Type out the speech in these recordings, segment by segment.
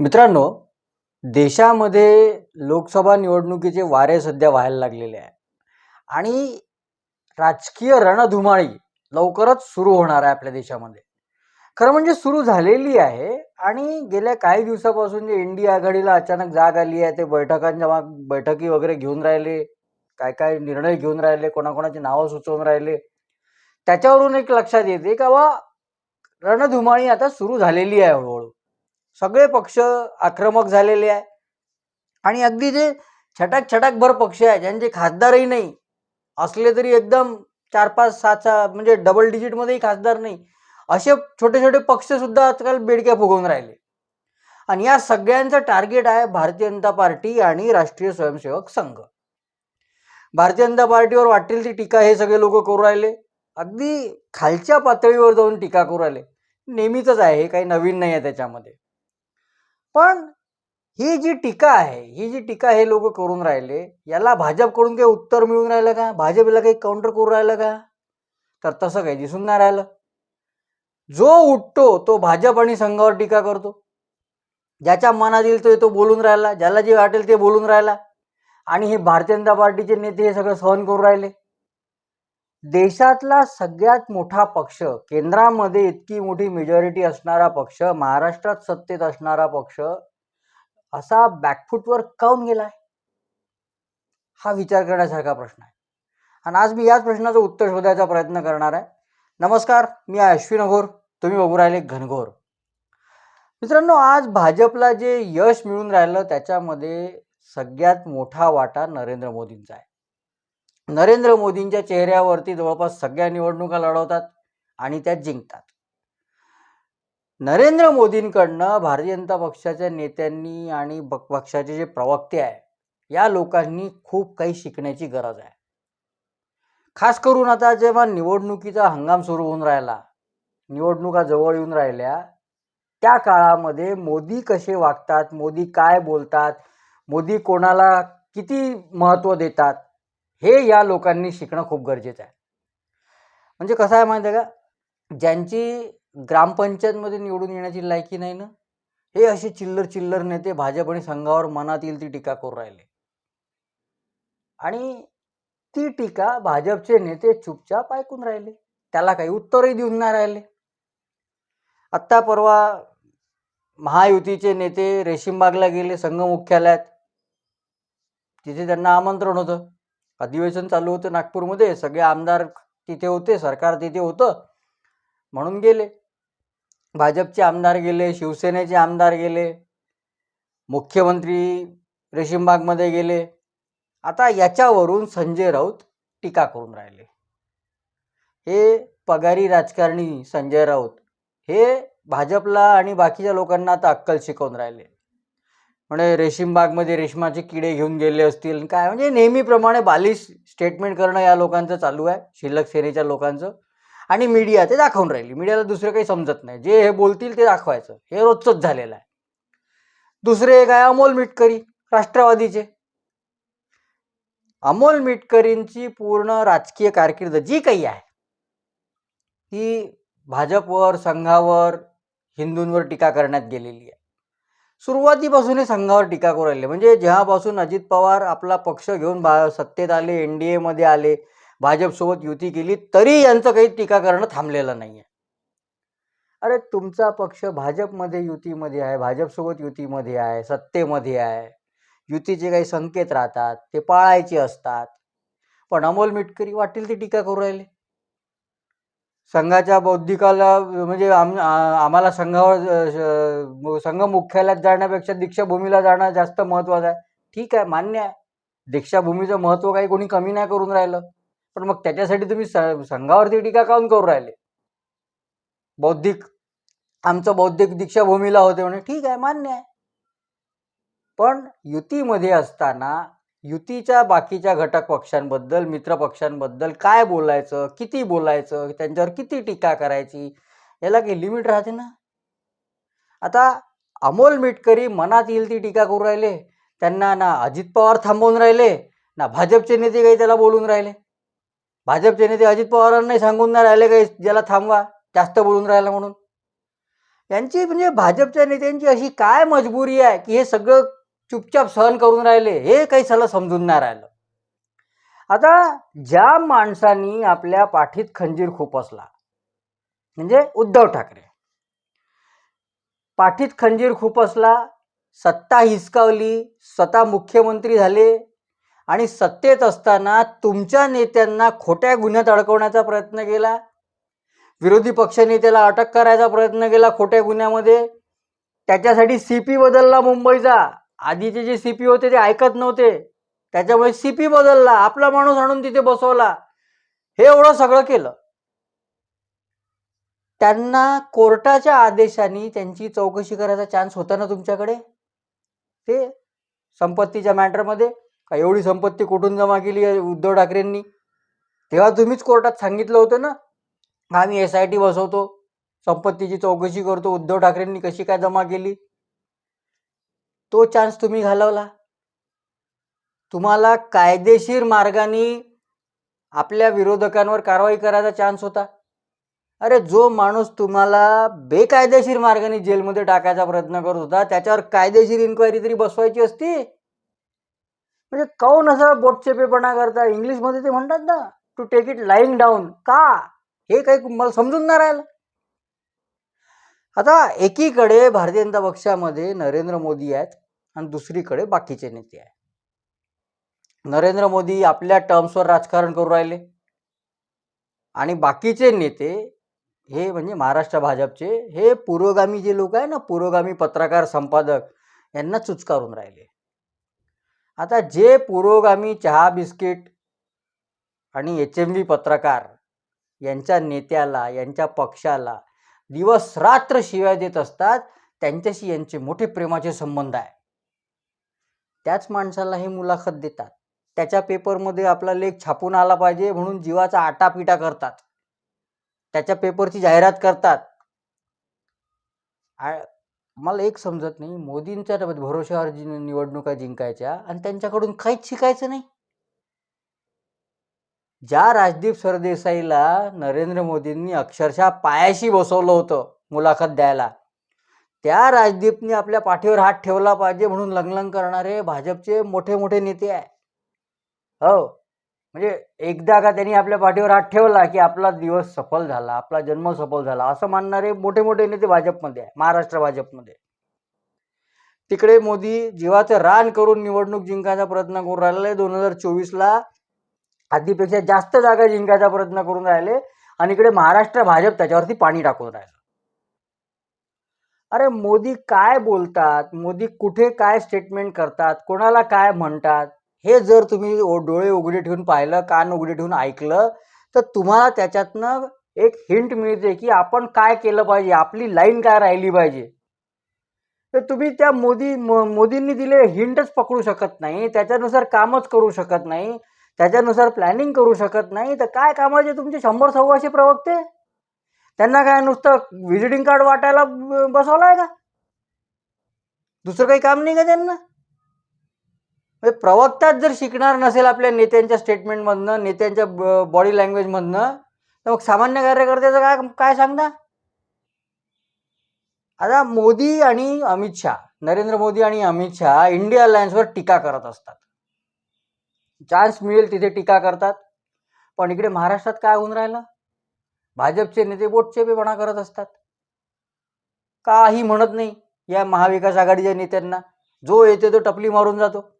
मित्रांनो देशामध्ये लोकसभा निवडणुकीचे वारे सध्या व्हायला लागलेले आहे आणि राजकीय रणधुमाळी लवकरच सुरू होणार आहे आपल्या देशामध्ये. खरं म्हणजे सुरू झालेली आहे आणि गेल्या काही दिवसापासून जे इंडिया आघाडीला अचानक जाग आली आहे ते बैठकांच्या बैठकी वगैरे घेऊन राहिले काय काय निर्णय घेऊन राहिले कोणाकोणाची नावं सुचवून राहिले त्याच्यावरून एक लक्षात येते का बा रणधुमाळी आता सुरू झालेली आहे हळूहळू. सगळे पक्ष आक्रमक झालेले आहे. आणि अगदी जे छटाक छटाकभर पक्ष आहे ज्यांचे खासदारही नाही असले तरी एकदम चार पाच सात सहा म्हणजे डबल डिजिटमध्येही खासदार नाही असे छोटे छोटे पक्षसुद्धा आजकाल बेडक्या फुगवून राहिले. आणि या सगळ्यांचं टार्गेट आहे भारतीय जनता पार्टी आणि राष्ट्रीय स्वयंसेवक संघ. भारतीय जनता पार्टीवर वाटेल ती टीका हे सगळे लोक करू राहिले. अगदी खालच्या पातळीवर जाऊन टीका करू राहिले. नेहमीच आहे हे काही नवीन नाही आहे त्याच्यामध्ये. पण ही जी टीका आहे ही जी टीका हे लोक करून राहिले याला भाजपकडून काही उत्तर मिळून राहिलं का? भाजपला काही काउंटर करून राहिलं का? तर तसं काही दिसून नाही राहिलं. जो उठतो तो भाजप आणि संघावर टीका करतो. ज्याच्या मनात येईल तो तो बोलून राहिला ज्याला जे वाटेल ते बोलून राहिला. आणि हे भारतीय जनता पार्टीचे नेते हे सगळं सहन करून राहिले. देशातला सगळ्यात मोठा पक्ष केंद्रामध्ये इतकी मोठी मेजॉरिटी असणारा पक्ष महाराष्ट्रात सत्तेत असणारा पक्ष असा बॅकफूटवर काऊन गेलाय? हा विचार करण्यासारखा प्रश्न आहे. आणि आज मी याच प्रश्नाचं उत्तर शोधायचा प्रयत्न करणार आहे. नमस्कार मी अश्विन अघोर. तुम्ही बघू राहिले घनघोर. मित्रांनो आज भाजपला जे यश मिळून राहिलं त्याच्यामध्ये सगळ्यात मोठा वाटा नरेंद्र मोदींचा आहे. नरेंद्र मोदींच्या चेहऱ्यावरती जवळपास सगळ्या निवडणुका लढवतात आणि त्या जिंकतात. नरेंद्र मोदींकडनं भारतीय जनता पक्षाच्या नेत्यांनी आणि ब- पक्षाचे जे प्रवक्ते आहे या लोकांनी खूप काही शिकण्याची गरज आहे. खास करून आता जेव्हा निवडणुकीचा हंगाम सुरू होऊन राहिला निवडणुका जवळ येऊन राहिल्या त्या काळामध्ये मोदी कसे वागतात मोदी काय बोलतात मोदी कोणाला किती महत्त्व देतात हे या लोकांनी शिकणं खूप गरजेचं आहे. म्हणजे कसं आहे माहिती आहे का? ज्यांची ग्रामपंचायतमध्ये निवडून येण्याची लायकी नाही ना हे असे चिल्लर चिल्लर नेते भाजप आणि संघावर मनात येईल ती टीका करू राहिले. आणि ती टीका भाजपचे नेते चुपचाप ऐकून राहिले. त्याला काही उत्तरही देऊन नाही राहिले. आत्ता परवा महायुतीचे नेते रेशीमबागला गेले संघ मुख्यालयात तिथे त्यांना आमंत्रण होतं. अधिवेशन चालू होतं नागपूरमध्ये. सगळे आमदार तिथे होते सरकार तिथे होतं म्हणून गेले. भाजपचे आमदार गेले शिवसेनेचे आमदार गेले मुख्यमंत्री रेशीमबागमध्ये गेले. आता याच्यावरून संजय राऊत टीका करून राहिले. हे पगारी राजकारणी संजय राऊत हे भाजपला आणि बाकीच्या लोकांना आता अक्कल शिकवून राहिले. म्हणजे रेशीमबागमध्ये रेशमाचे किडे घेऊन गेले असतील. काय? म्हणजे नेहमीप्रमाणे बालिश स्टेटमेंट करणं या लोकांचं चालू आहे. शिल्लक सेनेच्या लोकांचं. आणि मीडिया ते दाखवून राहिली. मीडियाला दुसरं काही समजत नाही. जे हे बोलतील ते दाखवायचं. हे रोजचंच झालेलं आहे. दुसरे एक आहे अमोल मिटकरी राष्ट्रवादीचे. अमोल मिटकरींची पूर्ण राजकीय कारकीर्द जी काही आहे ती भाजपवर संघावर हिंदूंवर टीका करण्यात गेलेली आहे. सुरुवातीपासून हे संघावर टीका करू राहिले. म्हणजे जेव्हापासून अजित पवार आपला पक्ष घेऊन भा सत्तेत आले एन डी एमध्ये आले भाजपसोबत युती केली तरी यांचं काही टीका करणं थांबलेलं नाही आहे अरे तुमचा पक्ष भाजपमध्ये युतीमध्ये आहे भाजपसोबत युतीमध्ये आहे सत्तेमध्ये आहे. युतीचे काही संकेत राहतात ते पाळायचे असतात. पण अमोल मिटकरी वाटेल ती टीका करू राहिले. संघाच्या बौद्धिकाला म्हणजे आम आम्हाला संघावर संघ मुख्यालयात जाण्यापेक्षा दीक्षाभूमीला जाणं जास्त महत्त्वाचं आहे. ठीक आहे मान्य आहे. दीक्षाभूमीचं महत्त्व काही कोणी कमी नाही करून राहिलं. पण मग त्याच्यासाठी तुम्ही संघावरती टीका काऊन करू राहिले? बौद्धिक आमचं बौद्धिक दीक्षाभूमीला होते म्हणे. ठीक आहे मान्य आहे. पण युतीमध्ये असताना युतीच्या बाकीच्या घटक पक्षांबद्दल मित्र पक्षांबद्दल काय बोलायचं किती बोलायचं त्यांच्यावर किती टीका करायची याला काही लिमिट राहते ना? आता अमोल मिटकरी मनात येईल ती टीका करू राहिले त्यांना ना अजित पवार थांबवून राहिले ना भाजपचे नेते काही त्याला बोलून राहिले. भाजपचे नेते अजित पवारांनाही सांगून नाही राहिले काही ज्याला थांबवा जास्त बोलून राहिला म्हणून. यांची म्हणजे भाजपच्या नेत्यांची अशी काय मजबुरी आहे की हे सगळं चुपचाप सहन करून राहिले हे काही सला समजून नाही राहिलं. आता ज्या माणसांनी आपल्या पाठीत खंजीर खुपसला म्हणजे उद्धव ठाकरे पाठीत खंजीर खुपसला सत्ता हिसकावली स्वतः मुख्यमंत्री झाले आणि सत्तेत असताना तुमच्या नेत्यांना खोट्या गुन्ह्यात अडकवण्याचा प्रयत्न केला विरोधी पक्षनेत्याला अटक करायचा प्रयत्न केला खोट्या गुन्ह्यामध्ये त्याच्यासाठी सी पी बदलला मुंबईचा. आधीचे जे सी पी होते ते ऐकत नव्हते. त्याच्यामुळे सी पी बदलला. आपला माणूस आणून तिथे बसवला. हे एवढं सगळं केलं. त्यांना कोर्टाच्या आदेशाने त्यांची चौकशी करायचा चान्स होता ना तुमच्याकडे? ते संपत्तीच्या मॅटरमध्ये का एवढी संपत्ती कुठून जमा केली आहे उद्धव ठाकरेंनी? तेव्हा तुम्हीच कोर्टात सांगितलं होतं ना? आम्ही एस आय टी बसवतो. संपत्तीची चौकशी करतो. उद्धव ठाकरेंनी कशी काय जमा केली? तो चान्स तुम्ही घालवला. तुम्हाला कायदेशीर मार्गाने आपल्या विरोधकांवर कारवाई करायचा चान्स होता. अरे जो माणूस तुम्हाला बेकायदेशीर मार्गाने जेलमध्ये टाकायचा प्रयत्न करत होता त्याच्यावर कायदेशीर इन्क्वायरी तरी बसवायची असती. म्हणजे काऊन असं बोटचेपेपणा करता? इंग्लिशमध्ये ते म्हणतात ना to take it lying down का? हे काही मला समजून नाही राहिलं. आता एकीकडे भारतीय जनता पक्षामध्ये नरेंद्र मोदी आहेत. आणि दुसरीकडे बाकीचे नेते आहे नरेंद्र मोदी आपल्या टर्म्सवर राजकारण करू राहिले. आणि बाकीचे नेते हे म्हणजे महाराष्ट्र भाजपचे हे पुरोगामी जे लोक आहे ना पुरोगामी पत्रकार संपादक यांना चुचकारून राहिले. आता जे पुरोगामी चहा बिस्किट आणि एच एम व्ही पत्रकार यांच्या नेत्याला यांच्या पक्षाला दिवस रात्र शिवाय देत असतात त्यांच्याशी यांचे मोठे प्रेमाचे संबंध आहे त्याच माणसाला हे मुलाखत देतात. त्याच्या पेपरमध्ये आपला लेख छापून आला पाहिजे म्हणून जीवाचा आटापिटा करतात. त्याच्या पेपरची जाहिरात करतात. आ- मला एक समजत नाही. मोदींच्या भरोशावर निवडणुका जिंकायच्या आणि त्यांच्याकडून काहीच शिकायचं नाही. ज्या राजदीप सरदेसाईला नरेंद्र मोदींनी अक्षरशः पायाशी बसवलं होतं मुलाखत द्यायला त्या राजदीपने आपल्या पाठीवर हात ठेवला पाहिजे म्हणून लंगलंग करणारे भाजपचे मोठे मोठे नेते आहे. हो. म्हणजे एकदा का त्यांनी आपल्या पाठीवर हात ठेवला की आपला दिवस सफल झाला आपला जन्म सफल झाला असं मानणारे मोठे मोठे नेते भाजपमध्ये आहे महाराष्ट्र भाजपमध्ये. तिकडे मोदी जीवाचं रान करून निवडणूक जिंकायचा प्रयत्न करून राहिले. दोन हजार चोवीसला आधीपेक्षा जास्त जागा जिंकायचा प्रयत्न करून राहिले. आणि इकडे महाराष्ट्र भाजप त्याच्यावरती पाणी टाकून राहिलं. अरे मोदी काय बोलतात? मोदी कुठे काय स्टेटमेंट करतात? कोणाला काय म्हणतात? हे जर तुम्ही डोळे उघडे ठेवून पाहिलं कान उघडे ठेवून ऐकलं तर तुम्हाला त्याच्यातनं एक हिंट मिळते की आपण काय केलं पाहिजे? आपली लाईन काय राहिली पाहिजे? तर तुम्ही त्या मोदी मोदींनी दिले हिंटच पकडू शकत नाही त्याच्यानुसार कामच करू शकत नाही त्याच्यानुसार प्लॅनिंग करू शकत नाही तर काय कामाचे तुमचे शंभर सव्वाशे प्रवक्ते? त्यांना काय नुसतं व्हिजिटिंग कार्ड वाटायला बसवला बसवलं आहे का? दुसरं काही काम नाही का त्यांना? म्हणजे प्रवक्ताच जर शिकणार नसेल आपल्या नेत्यांच्या स्टेटमेंटमधनं नेत्यांच्या बॉडी लँग्वेजमधनं तर मग सामान्य कार्यकर्त्याचं काय काय सांगता? आता मोदी आणि अमित शहा नरेंद्र मोदी आणि अमित शहा इंडिया अलायन्सवर टीका करत असतात. चान्स मिळेल तिथे टीका करतात. पण इकडे महाराष्ट्रात काय होऊन राहिलं? भाजपचे नेते बोटचेपेपणा करत असतात. काही म्हणत नाही या महाविकास आघाडीच्या नेत्यांना. जो येते तो टपली मारून जातो.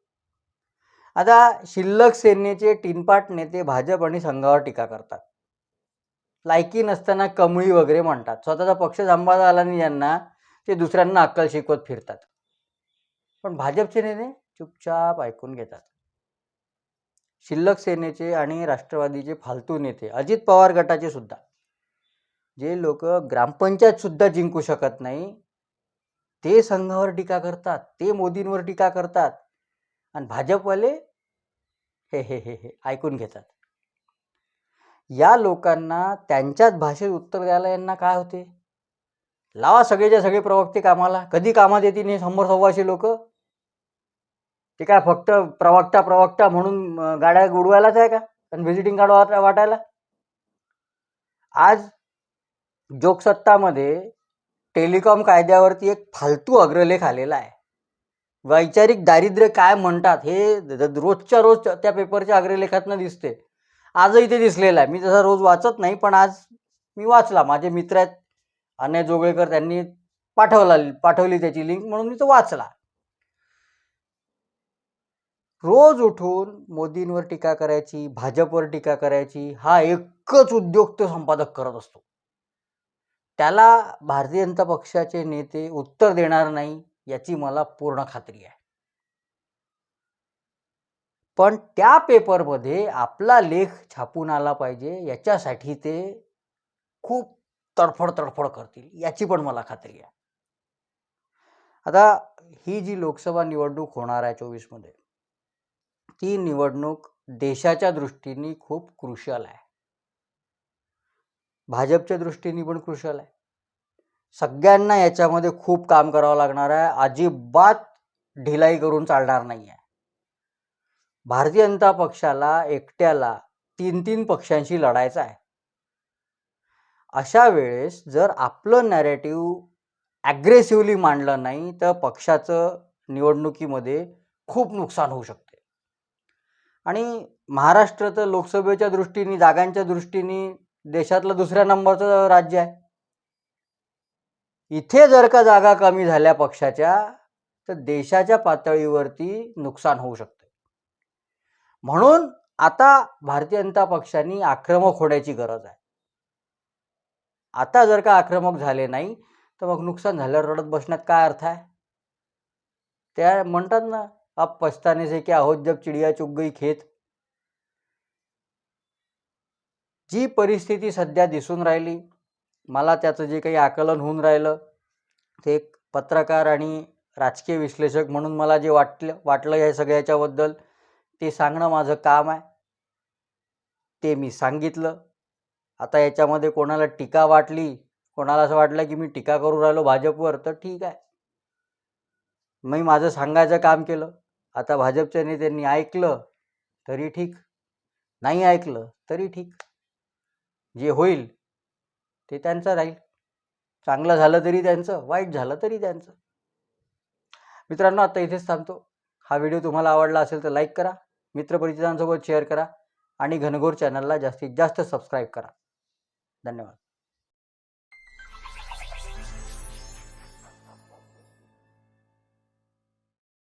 आता शिल्लक सेनेचे टिनपाट नेते भाजप आणि संघावर टीका करतात. लायकी नसताना कमळी वगैरे म्हणतात. स्वतःचा पक्ष सांभाळता आला नाही ज्यांना ते दुसऱ्यांना अक्कल शिकवत फिरतात. पण भाजपचे नेते चुपचाप ऐकून घेतात. शिल्लक सेनेचे आणि राष्ट्रवादीचे फालतू नेते अजित पवार गटाचे सुद्धा. जे लोक ग्रामपंचायत सुद्धा जिंकू शकत नाही ते संघावर टीका करतात ते मोदींवर टीका करतात आणि भाजपवाले हे हे हे हे ऐकून घेतात. या लोकांना त्यांच्याच भाषेत उत्तर द्यायला यांना काय होते? लावा सगळेच्या सगळे प्रवक्ते कामाला. कधी कामात येतील हे शंभर सव्वाशे लोक? ते काय फक्त प्रवक्ता प्रवक्ता म्हणून गाड्या उडवायलाच आहे का? आणि व्हिजिटिंग कार्ड वाट वाटायला? आज जोगसत्तामध्ये टेलिकॉम कायद्यावरती एक फालतू अग्रलेख आलेला आहे. वैचारिक दारिद्र्य काय म्हणतात हे रोजच्या रोज त्या पेपरच्या अग्रलेखातनं दिसते आजही ते दिसलेलं आहे. मी तसा रोज वाचत नाही पण आज मी वाचला. माझे मित्र आहेत अनय जोगळेकर त्यांनी पाठवला पाठवली त्याची लिंक म्हणून मी तो वाचला. रोज उठून मोदींवर टीका करायची भाजपवर टीका करायची हा एकच उद्योग तो संपादक करत असतो. त्याला भारतीय जनता पक्षाचे नेते उत्तर देणार नाही याची मला पूर्ण खात्री आहे. पण त्या पेपरमध्ये आपला लेख छापून आला पाहिजे याच्यासाठी ते खूप तडफड तडफड करतील याची पण मला खात्री आहे. आता ही जी लोकसभा निवडणूक होणार आहे चोवीसमध्ये ती निवडणूक देशाच्या दृष्टीने खूप क्रुशल आहे. भाजपच्या दृष्टीने पण क्रुशल आहे. सगळ्यांना याच्यामध्ये खूप काम करावं लागणार आहे. अजिबात ढिलाई करून चालणार नाही आहे भारतीय जनता पक्षाला एकट्याला तीन तीन पक्षांशी लढायचं आहे. अशा वेळेस जर आपलं नॅरेटिव्ह ॲग्रेसिव्हली मांडलं नाही तर पक्षाचं निवडणुकीमध्ये खूप नुकसान होऊ शकते. आणि महाराष्ट्र तर लोकसभेच्या दृष्टीने जागांच्या दृष्टीने देशातलं दुसऱ्या नंबरचं राज्य आहे. इथे जर का जागा कमी झाल्या पक्षाच्या तर देशाच्या पातळीवरती नुकसान होऊ शकते. म्हणून आता भारतीय जनता पक्षाने आक्रमक होण्याची गरज आहे. आता जर का आक्रमक झाले नाही तर मग नुकसान झाल्यावर रडत बसण्यात काय अर्थ आहे? त्या म्हणतात ना आप पछताने से क्या हो जब चिडिया चुग गई खेत. जी परिस्थिती सध्या दिसून राहिली मला त्याचं जे काही आकलन होऊन राहिलं ते एक पत्रकार आणि राजकीय विश्लेषक म्हणून मला जे वाटलं वाटलं या सगळ्याच्याबद्दल ते सांगणं माझं काम आहे. ते मी सांगितलं. आता याच्यामध्ये कोणाला टीका वाटली कोणाला असं वाटलं की मी टीका करू राहिलो भाजपवर तर ठीक आहे. मी माझं सांगायचं काम केलं. आता भाजपच्या नेत्यांनी ऐकलं तरी ठीक. नाही ऐकलं तरी ठीक. जे होईल ते त्यांचं राहील. चांगलं झालं तरी त्यांचं वाईट झालं तरी त्यांचं. मित्रांनो आता इथेच थांबतो. हा व्हिडिओ तुम्हाला आवडला असेल तर लाईक करा मित्रपरिचितांसोबत शेअर करा आणि घनघोर चॅनलला जास्तीत जास्त सबस्क्राईब करा. धन्यवाद.